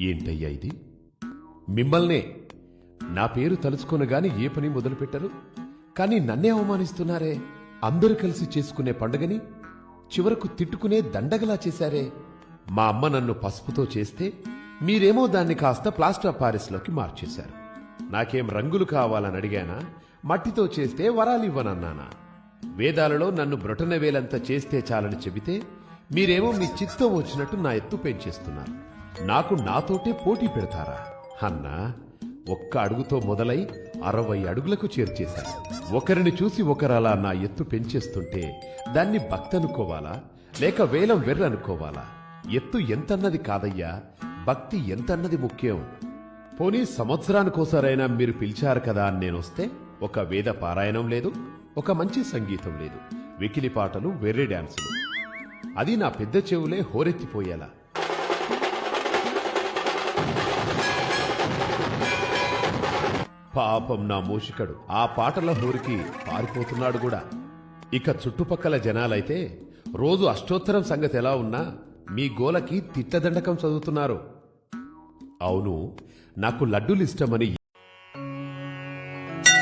ఏంటయ్యా ఇది? మిమ్మల్నే. నా పేరు తలుచుకొనగానే ఏ పని మొదలుపెట్టరు? కానీ నన్నే అవమానిస్తున్నారే. అందరూ కలిసి చేసుకునే పండుగని చివరకు తిట్టుకునే దండగలా చేశారే. మా అమ్మ నన్ను పసుపుతో చేస్తే మీరేమో దాన్ని కాస్త ప్లాస్టర్ ఆఫ్ పారిస్లోకి మార్చేశారు. నాకేం రంగులు కావాలని అడిగానా? మట్టితో చేస్తే వరాలివ్వనన్నానా? వేదాలలో నన్ను బ్రొటనవేలంత చేస్తే చాలని చెబితే మీరేమో మీ చిత్తం వచ్చినట్టు నా ఎత్తు పెంచేస్తున్నారు. నాకు నాతోటే పోటీ పెడతారా? అన్నా ఒక్క అడుగుతో మొదలై అరవై అడుగులకు చేర్చేశారు. ఒకరిని చూసి ఒకరలా నా ఎత్తు పెంచేస్తుంటే దాన్ని భక్తనుకోవాలా? లేక వేలం వెర్రనుకోవాలా? ఎత్తు ఎంతన్నది కాదయ్యా భక్తి ఎంతన్నది ముఖ్యం? పోనీ సంవత్సరానికోసారైనా మీరు పిలిచారు కదా అని నేనొస్తే? ఒక వేద పారాయణం లేదు ఒక మంచి సంగీతం లేదు. వెకిలి పాటలు వెర్రి డాన్సులు. అది నా పెద్ద చెవులే హోరెత్తిపోయేలా. పాపం నా మూషికడు ఆ పాటల హోరికి పారిపోతున్నాడు కూడా. ఇక చుట్టుపక్కల జనాలైతే రోజు అష్టోత్తరం సంగతి ఎలా ఉన్నా మీ గోలకి తిట్టదండకం చదువుతున్నారు. అవును నాకు లడ్డూలు ఇష్టమని